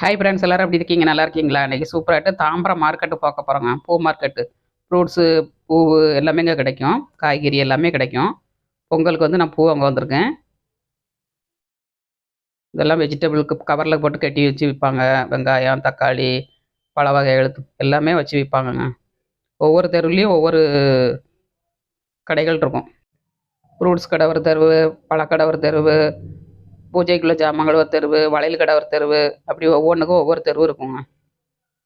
Hi friends எல்லாரும் எப்படி இருக்கீங்க? நல்லா இருக்கீங்களா? இன்றைக்கி சூப்பராகிட்டு தாம்பரம் மார்க்கெட்டு பார்க்க போகிறோங்க பூ மார்க்கெட்டு ஃப்ரூட்ஸு பூ எல்லாமே இங்கே கிடைக்கும். காய்கறி எல்லாமே கிடைக்கும். பொங்கலுக்கு வந்து நான் பூ அங்கே வந்திருக்கேன். இதெல்லாம் வெஜிடபிளுக்கு கவரில் போட்டு கட்டி வச்சு விற்பாங்க. வெங்காயம் தக்காளி பழ எழுத்து எல்லாமே வச்சு விற்பாங்கங்க. ஒவ்வொரு தெருவுலேயும் ஒவ்வொரு கடைகள் இருக்கும். ஃப்ரூட்ஸ் கடை ஒரு தெருவு பழக்கடை ஒரு தெருவு பூஜைக்குள்ள ஜாமான்கள் ஒரு தெருவு வளையல் கடை ஒரு தெருவு அப்படி ஒவ்வொன்றுக்கும் ஒவ்வொரு தெருவு இருக்குங்க.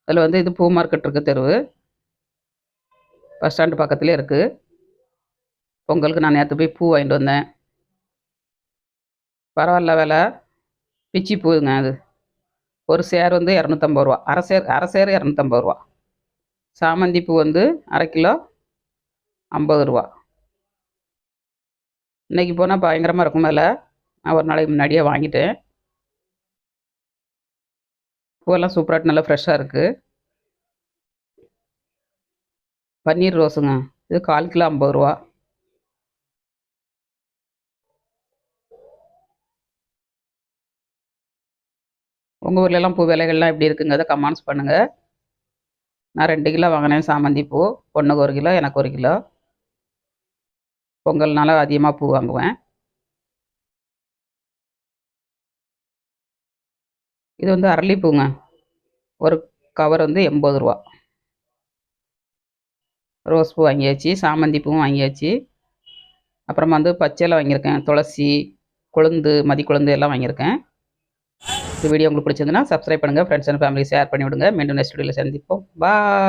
அதில் வந்து இது பூ மார்க்கெட் இருக்க தெருவு. பஸ் ஸ்டாண்டு பக்கத்துலேயே இருக்குது பொங்கலுக்கு நான் நேற்று போய் பூ வாங்கிட்டு வந்தேன். பரவாயில்ல விலை. பிச்சி பூங்க அது. ஒரு சேர் வந்து இரநூத்தம்பது ரூபா. அரை சேர் அரை சேர் இரநூத்தம்பது ரூபா. சாமந்தி பூ வந்து அரை கிலோ ஐம்பது ரூபா. இன்றைக்கி போனால் பயங்கரமாக இருக்கும் விலை. நான் ஒரு நாளைக்கு முன்னாடியே வாங்கிட்டேன். பூவெல்லாம் சூப்பராக நல்லா ஃப்ரெஷ்ஷாக இருக்குது பன்னீர் ரோஸுங்க இது கால் கிலோ ஐம்பது ரூபா. உங்கள் ஊர்லலாம் பூ விலைகள்லாம் எப்படி இருக்குங்கிறத கமெண்ட்ஸ் பண்ணுங்கள் நான் ரெண்டு கிலோ வாங்கினேன் சாமந்தி பூ. பொண்ணுக்கு ஒரு கிலோ எனக்கு ஒரு கிலோ. பொங்கல்னால அதிகமாக பூ வாங்குவேன். இது வந்து அரளிப்பூங்க. ஒரு கவர் வந்து எண்பது ரூபா. ரோஸ் பூ வாங்கியாச்சு சாமந்தி பூவும் வாங்கியாச்சு. அப்புறமா வந்து பச்சையெல்லாம் வாங்கியிருக்கேன் துளசி கொழுந்து மதி கொழுந்து எல்லாம் வாங்கியிருக்கேன். இந்த வீடியோ உங்களுக்கு பிடிச்சிருந்துன்னா சப்ஸ்கிரைப் பண்ணுங்கள் ஃப்ரெண்ட்ஸ் அண்ட் ஃபேமிலி ஷேர் பண்ணி விடுங்க மீண்டும் நெக்ஸ்ட் வீடியோவில் சந்திப்போம். பாய்